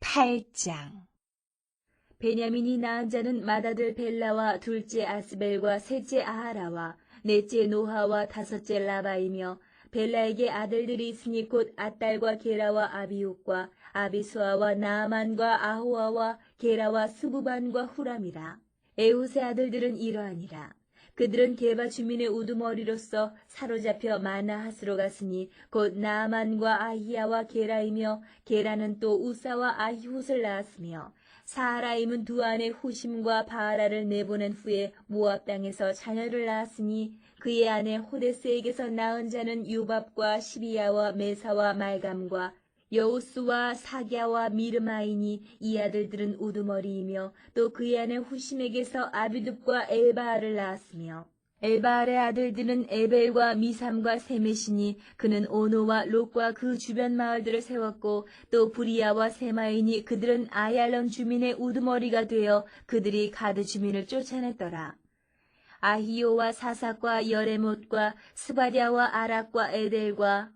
8장. 베냐민이 낳은 자는 맏아들 벨라와 둘째 아스벨과 셋째 아하라와 넷째 노하와 다섯째 라바이며 벨라에게 아들들이 있으니 곧 아딸과 게라와 아비웃과 아비수아와 나아만과 아호아와 게라와 스부반과 후람이라. 에훗의 아들들은 이러하니라 그들은 게바 주민의 우두머리로서 사로잡혀 마나하스로 갔으니 곧 나아만과 아히야와 게라이며 게라는 또 우사와 아히훗을 낳았으며 사하라임은 두 아내 후심과 바하라를 내보낸 후에 모압 땅에서 자녀를 낳았으니 그의 아내 호데스에게서 낳은 자는 유밥과 시비야와 메사와 말감과 여우스와 사갸와 미르마이니 이 아들들은 우두머리이며 또 그의 아내 후심에게서 아비둡과 엘바알을 낳았으며 엘바알의 아들들은 에벨과 미삼과 세메시니 그는 오노와 롯과 그 주변 마을들을 세웠고 또 부리야와 세마이니 그들은 아얄론 주민의 우두머리가 되어 그들이 가드 주민을 쫓아냈더라. 아히오와 사삭과 여레못과 스바랴와 아락과 에델과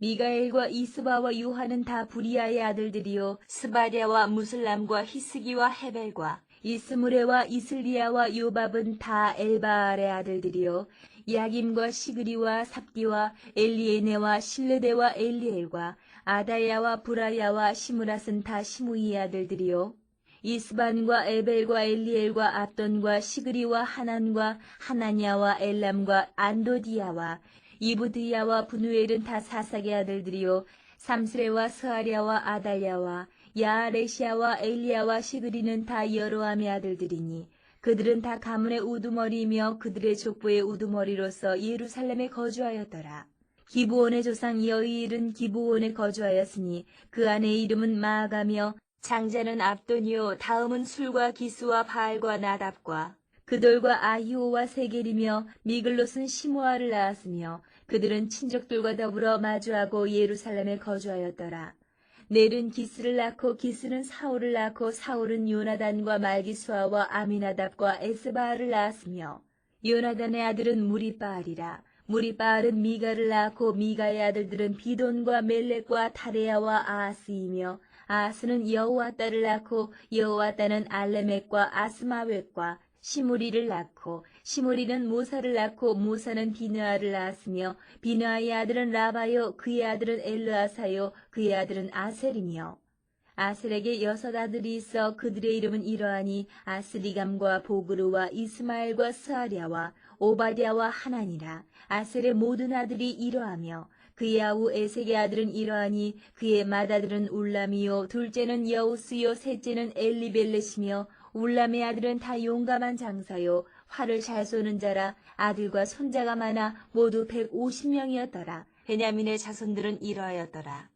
미가엘과 이스바와 요한은 다 부리아의 아들들이요 스바랴와 무슬람과 히스기와 헤벨과 이스무레와 이슬리아와 요밥은 다 엘바알의 아들들이요 야김과 시그리와 삽디와 엘리에네와 실르데와 엘리엘과 아다야와 브라야와 시무랏은 다 시무이의 아들들이요 이스반과 에벨과 엘리엘과 압돈과 시그리와 하난과 하나냐와 엘람과 안도디야와 이브드야와 분우엘은 다 사삭의 아들들이요 삼스레와 스하랴와 아달야와 야레시아와 엘리야와 시그리는 다 여로함의 아들들이니 그들은 다 가문의 우두머리이며 그들의 족보의 우두머리로서 예루살렘에 거주하였더라. 기브온의 조상 여이일은 기브온에 거주하였으니 그 아내의 이름은 마아가며 장자는 압돈이요 다음은 술과 기스와 바알과 나답과 그들과 아히오와 세겔이며 미글롯은 시모아를 낳았으며 그들은 친족들과 더불어 마주하고 예루살렘에 거주하였더라. 넬은 기스를 낳고 기스는 사울을 낳고 사울은 요나단과 말기수아와 아미나답과 에스바알을 낳았으며 요나단의 아들은 무리바알이라. 무리바알은 미가를 낳고 미가의 아들들은 비돈과 멜렉과 타레야와 아하스이며 아하스는 여호와 딸을 낳고 여호와 딸은 알레멕과 아스마웻과 시무리를 낳고 시무리는 모사를 낳고 모사는 비느아를 낳았으며 비느아의 아들은 라바요 그의 아들은 엘르아사요 그의 아들은 아셀이며 아셀에게 여섯 아들이 있어 그들의 이름은 이러하니 아스리감과 보그르와 이스마엘과 스하랴와 오바디아와 하나니라. 아셀의 모든 아들이 이러하며 그의 아우 에색의 아들은 이러하니 그의 맏아들은 울람이요 둘째는 여우스요 셋째는 엘리벨렛이며 울람의 아들은 다 용감한 장사요 활을 잘 쏘는 자라 아들과 손자가 많아 모두 150명이었더라. 베냐민의 자손들은 이러하였더라.